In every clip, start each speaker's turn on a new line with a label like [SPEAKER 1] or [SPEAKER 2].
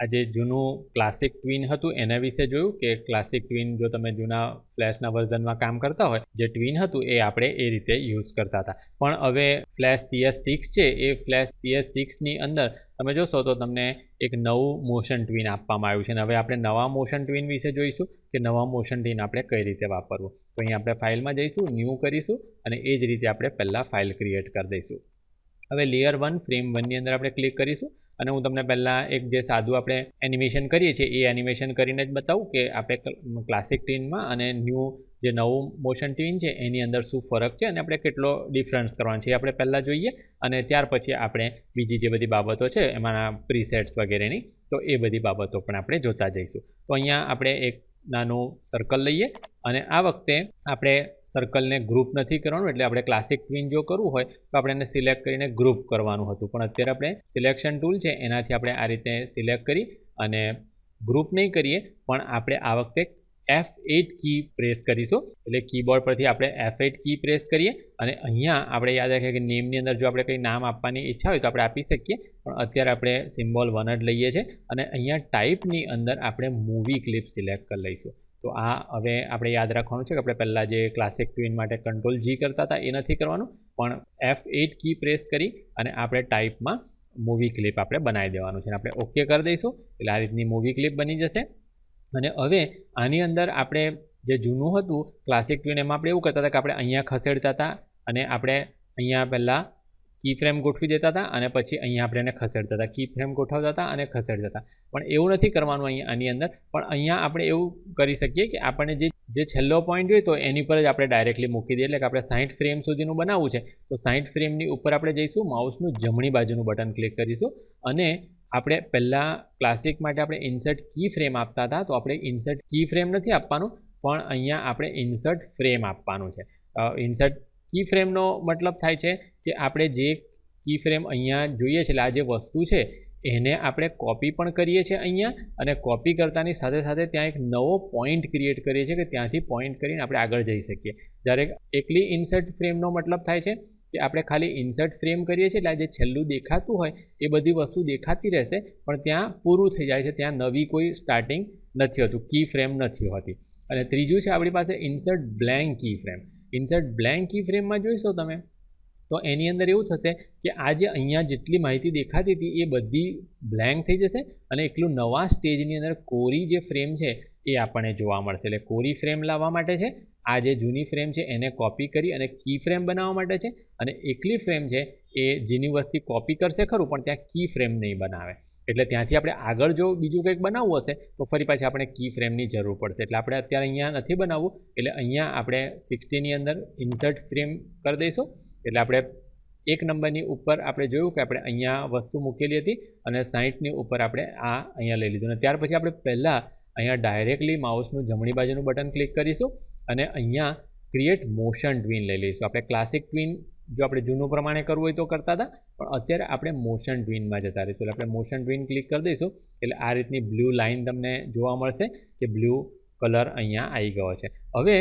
[SPEAKER 1] આજે જૂનું classic twin હતું, એના વિશે જોયું કે ક્લાસિક ટ્વિન જો તમે જૂના ફ્લેશના વર્ઝનમાં કામ કરતા હોય, જે ટ્વિન હતું એ આપણે એ રીતે યુઝ કરતા હતા. પણ હવે ફ્લેશ સીએસ સિક્સ છે, એ ફ્લેશ સીએસ સિક્સની અંદર તમે જોશો તો તમને એક નવું મોશન ટ્વિન આપવામાં આવ્યું છે. અને હવે આપણે નવા મોશન ટ્વિન વિશે જોઈશું કે નવા મોશન ટ્વિન આપણે કઈ રીતે વાપરવું. તો અહીં આપણે ફાઇલમાં જઈશું ન્યૂ કરીશું અને એ જ રીતે આપણે પહેલાં ફાઇલ ક્રિએટ કરી દઈશું. હવે લેયર વન ફ્રેમ વનની અંદર આપણે ક્લિક કરીશું. અને હું તમને પહેલાં એક જે સાદું આપણે એનિમેશન કરીએ છીએ, એ એનિમેશન કરીને જ બતાવું કે આપણે ક્લાસિક ટીનમાં અને ન્યૂ જે નવું મોશન ટ્વીન છે, એની અંદર શું ફરક છે અને આપણે કેટલો ડિફરન્સ કરવાનો છે આપણે પહેલાં જોઈએ અને ત્યાર પછી આપણે બીજી જે બધી બાબતો છે, એમાંના પ્રીસેટ્સ વગેરેની, તો એ બધી બાબતો પણ આપણે જોતા જઈશું. તો અહીંયા આપણે એક નાનું સર્કલ લઈએ અને આ વખતે આપણે સર્કલને ગ્રુપ નથી કરવાનું, એટલે આપણે ક્લાસિક ટ્વિન જો કરવું હોય, તો આપણે એને સિલેક્ટ કરીને ગ્રુપ કરવાનું હતું. પણ અત્યારે આપણે સિલેક્શન ટૂલ છે, એનાથી આપણે આ રીતે સિલેક્ટ કરી અને ગ્રુપ નહીં કરીએ, પણ આપણે આ વખતે એફ એટ કી પ્રેસ કરીશું. એટલે કીબોર્ડ પરથી આપણે એફ એટ કી પ્રેસ કરીએ અને અહીંયા આપણે યાદ રાખીએ કે નેમની અંદર જો આપણે કંઈ નામ આપવાની ઈચ્છા હોય તો આપણે આપી શકીએ, પણ અત્યારે આપણે સિમ્બોલ વન જ લઈએ છીએ અને અહીંયા ટાઈપની અંદર આપણે મૂવી ક્લિપ સિલેક્ટ કરી લઈશું. તો આ હવે આપણે યાદ રાખવાનું છે કે આપણે પહેલાં જે ક્લાસિક ટ્વિન માટે કંટ્રોલ જી કરતા હતા એ નથી કરવાનું, પણ એફ એટ કી પ્રેસ કરી અને આપણે ટાઈપમાં મૂવી ક્લિપ આપણે બનાવી દેવાનું છે. આપણે ઓકે કરી દઈશું, એટલે આ રીતની મૂવી ક્લિપ બની જશે. અને હવે આની અંદર આપણે જે જૂનું હતું ક્લાસિક ટ્વિન એમાં આપણે એવું કરતા હતા કે આપણે અહીંયા ખસેડતા હતા અને આપણે અહીંયા પહેલાં કી ફ્રેમ ગોઠવી દેતા હતા અને પછી અહીંયા આપણે એને ખસેડતા હતા. કી ફ્રેમ ગોઠવતા હતા અને ખસેડતા હતા. પણ એવું નથી કરવાનું અહીંયા આની અંદર. પણ અહીંયા આપણે એવું કરી શકીએ કે આપણને જે જે છેલ્લો પોઈન્ટ હોય તો એની પર જ આપણે ડાયરેક્ટલી મૂકી દઈએ. એટલે કે આપણે સાઠ ફ્રેમ સુધીનું બનાવવું છે. તો સાઠ ફ્રેમની ઉપર આપણે જઈશું, માઉસનું જમણી બાજુનું બટન ક્લિક કરીશું અને આપણે પહેલાં ક્લાસિક માટે આપણે ઇન્સર્ટ કી ફ્રેમ આપતા હતા. તો આપણે ઇન્સર્ટ કી ફ્રેમ નથી આપવાનું, પણ અહીંયા આપણે ઇન્સર્ટ ફ્રેમ આપવાનું છે. ઇન્સર્ટ કી ફ્રેમનો મતલબ થાય છે કે આપણે જે કી ફ્રેમ અહીંયા જોઈએ છે આ જે વસ્તુ છે, એને આપણે કોપી પણ કરીએ છીએ અહીંયા અને કોપી કરતાની સાથે સાથે ત્યાં એક નવો પોઈન્ટ ક્રિએટ કરીએ છીએ કે ત્યાંથી પોઈન્ટ કરીને આપણે આગળ જઈ શકીએ. જ્યારે એકલી ઇન્સર્ટ ફ્રેમનો મતલબ થાય છે કે આપણે ખાલી ઇન્સર્ટ ફ્રેમ કરીએ છીએ, એટલે જે છેલ્લું દેખાતું હોય એ બધી વસ્તુ દેખાતી રહેશે, પણ ત્યાં પૂરું થઈ જાય છે, ત્યાં નવી કોઈ સ્ટાર્ટિંગ નથી હોતું કી ફ્રેમ નથી હોતી. અને ત્રીજું છે, આપણી પાસે insert blank key frame insert blank key ફ્રેમમાં જોઈશો તમે, તો એની અંદર એવું થશે કે આ જે અહીંયા જેટલી માહિતી દેખાતી હતી એ બધી બ્લેન્ક થઈ જશે અને એકલું નવા સ્ટેજની અંદર કોરી જે ફ્રેમ છે એ આપણને જોવા મળશે. એટલે કોરી ફ્રેમ લાવવા માટે છે, આ જે જૂની ફ્રેમ છે એને કોપી કરી અને કી ફ્રેમ બનાવવા માટે છે અને એકલી ફ્રેમ છે એ જેની વસ્તી કોપી કરશે ખરું, પણ ત્યાં કી ફ્રેમ નહીં બનાવે. એટલે ત્યાંથી આપણે આગળ જો બીજું કંઈક બનાવવું હશે, તો ફરી પાછી આપણે કી ફ્રેમની જરૂર પડશે. એટલે આપણે અત્યારે અહીંયા નથી બનાવવું, એટલે અહીંયા આપણે સિક્સટીની અંદર ઇન્સર્ટ ફ્રેમ કરી દઈશું. એટલે આપણે એક નંબરની ઉપર આપણે જોયું કે આપણે અહીંયા વસ્તુ મૂકેલી હતી અને સાહીઠની ઉપર આપણે આ અહીંયા લઈ લીધું. અને ત્યાર પછી આપણે પહેલાં અહીંયા ડાયરેક્ટલી માઉસનું જમણી બાજુનું બટન ક્લિક કરીશું અને અહીંયા ક્રિએટ મોશન ટ્વિન લઈ લઈશું. આપણે ક્લાસિક ટ્વિન જો આપણે જૂનું પ્રમાણે કરવું હોય તો કરતા હતા. પણ અત્યારે આપણે મોશન ટ્વિનમાં જતા રહીશું. એટલે આપણે મોશન ટ્વિન ક્લિક કરી દઈશું. એટલે આ રીતની બ્લુ લાઇન તમને જોવા મળશે કે બ્લુ કલર અહીંયા આવી ગયો છે. હવે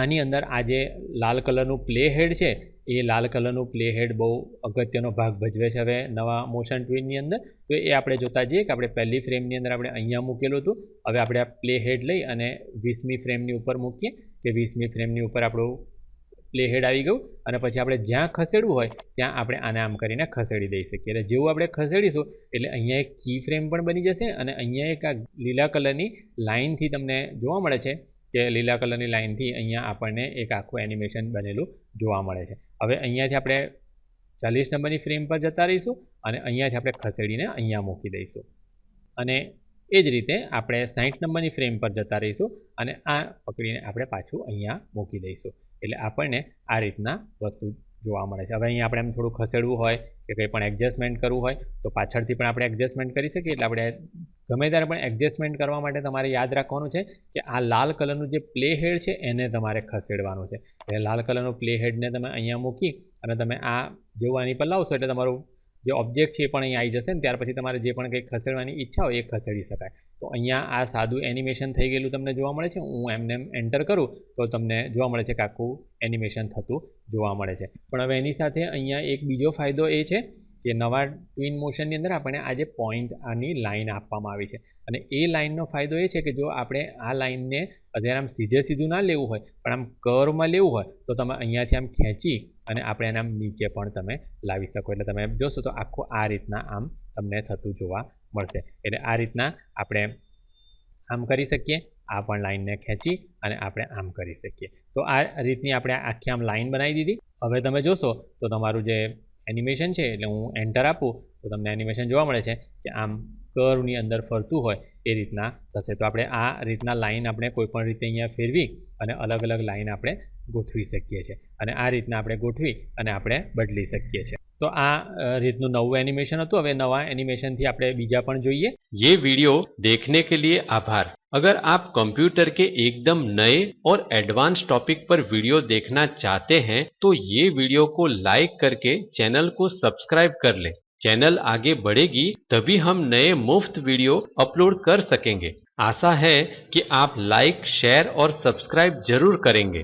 [SPEAKER 1] આની અંદર આ જે લાલ કલરનું પ્લે હેડ છે, એ લાલ કલરનું પ્લે હેડ બહુ અગત્યનો ભાગ ભજવે છે હવે નવા મોશન ટ્વિનની અંદર. તો એ આપણે જોતા જઈએ કે આપણે પહેલી ફ્રેમની અંદર આપણે અહીંયા મૂકેલું હતું. હવે આપણે આ પ્લે હેડ લઈ અને વીસમી ફ્રેમની ઉપર મૂકીએ કે વીસમી ફ્રેમની ઉપર આપણું પ્લે હેડ આવી ગયું અને પછી આપણે જ્યાં ખસેડવું હોય ત્યાં આપણે આને આમ કરીને ખસેડી દઈ શકીએ. એટલે જેવું આપણે ખસેડીશું એટલે અહીંયા એક કી ફ્રેમ પણ બની જશે અને અહીંયા એક આ લીલા કલરની લાઇનથી તમને જોવા મળે છે કે લીલા કલરની લાઇનથી અહીંયા આપણને એક આખું એનિમેશન બનેલું જોવા મળે છે. હવે અહીંયાથી આપણે ચાલીસ નંબરની ફ્રેમ પર જતા રહીશું અને અહીંયાથી આપણે ખસેડીને અહીંયા મૂકી દઈશું. અને એ જ રીતે આપણે સાઠ નંબરની ફ્રેમ પર જતા રહીશું અને આ પકડીને આપણે પાછું અહીંયા મૂકી દઈશું. એટલે આપણને આ રીતના વસ્તુ જોવા મળે છે. હવે અહીંયા આપણે એમ થોડું ખસેડવું હોય કે કંઈ પણ એડજસ્ટમેન્ટ કરવું હોય તો પાછળથી પણ આપણે એડજસ્ટમેન્ટ કરી શકીએ. એટલે આપણે ગમે ત્યારે પણ એડજસ્ટમેન્ટ કરવા માટે તમારે યાદ રાખવાનું છે કે આ લાલ કલરનું જે પ્લે હેડ છે એને તમારે ખસેડવાનું છે. એટલે લાલ કલરનું પ્લે હેડને તમે અહીંયા મૂકી અને તમે આ જેવું આની પર લાવશો એટલે તમારું જે ઓબ્જેક્ટ છે એ પણ અહીંયા આવી જશે ને, ત્યાર પછી તમારે જે પણ કંઈક ખસેડવાની ઈચ્છા હોય એ ખસેડી શકાય. તો અહીંયા આ સાદું એનિમેશન થઈ ગયેલું તમને જોવા મળે છે. હું એમને એમ એન્ટર કરું તો તમને જોવા મળે છે કે આખું એનિમેશન થતું જોવા મળે છે. પણ હવે એની સાથે અહીંયા એક બીજો ફાયદો એ છે કે નવા ટ્વિન મોશનની અંદર આપણે આજે પોઈન્ટ આની લાઇન આપવામાં આવી છે. અને એ લાઇનનો ફાયદો એ છે કે જો આપણે આ લાઈનને અત્યારે આમ સીધે સીધું ના લેવું હોય, પણ આમ કર્વમાં લેવું હોય, તો તમે અહીંયાથી આમ ખેંચી અને આપણે એને નીચે પણ તમે લાવી શકો. એટલે તમે જોશો તો આખું આ રીતના આમ તમને થતું જોવા મળશે. એટલે આ રીતના આપણે આમ કરી શકીએ, આ પણ લાઇનને ખેંચી અને આપણે આમ કરી શકીએ. તો આ રીતની આપણે આખી આમ લાઇન બનાવી દીધી. હવે તમે જોશો તો તમારું જે એનિમેશન છે, એટલે હું એન્ટર આપું, તો તમને એનિમેશન જોવા મળે છે કે આમ કર્વની અંદર ફરતું હોય એ રીતના થશે. તો આપણે આ રીતના લાઇન આપણે કોઈપણ રીતે અહીંયા ફેરવી અને અલગ અલગ લાઇન આપણે ગોઠવી શકીએ છીએ અને આ રીતના આપણે ગોઠવી અને આપણે બદલી શકીએ છીએ તો આ અ, રીતનું નવું એનિમેશન હતું હવે નવા એનિમેશનથી આપણે બીજા પણ જોઈએ
[SPEAKER 2] ये वीडियो देखने के लिए आभार अगर आप कंप्यूटर के एकदम नए और एडवांस टॉपिक पर वीडियो देखना चाहते हैं तो ये वीडियो को लाइक करके चैनल को सब्सक्राइब कर लें चैनल आगे बढ़ेगी तभी हम नए मुफ्त वीडियो अपलोड कर सकेंगे आशा है कि आप लाइक शेयर और सब्सक्राइब जरूर करेंगे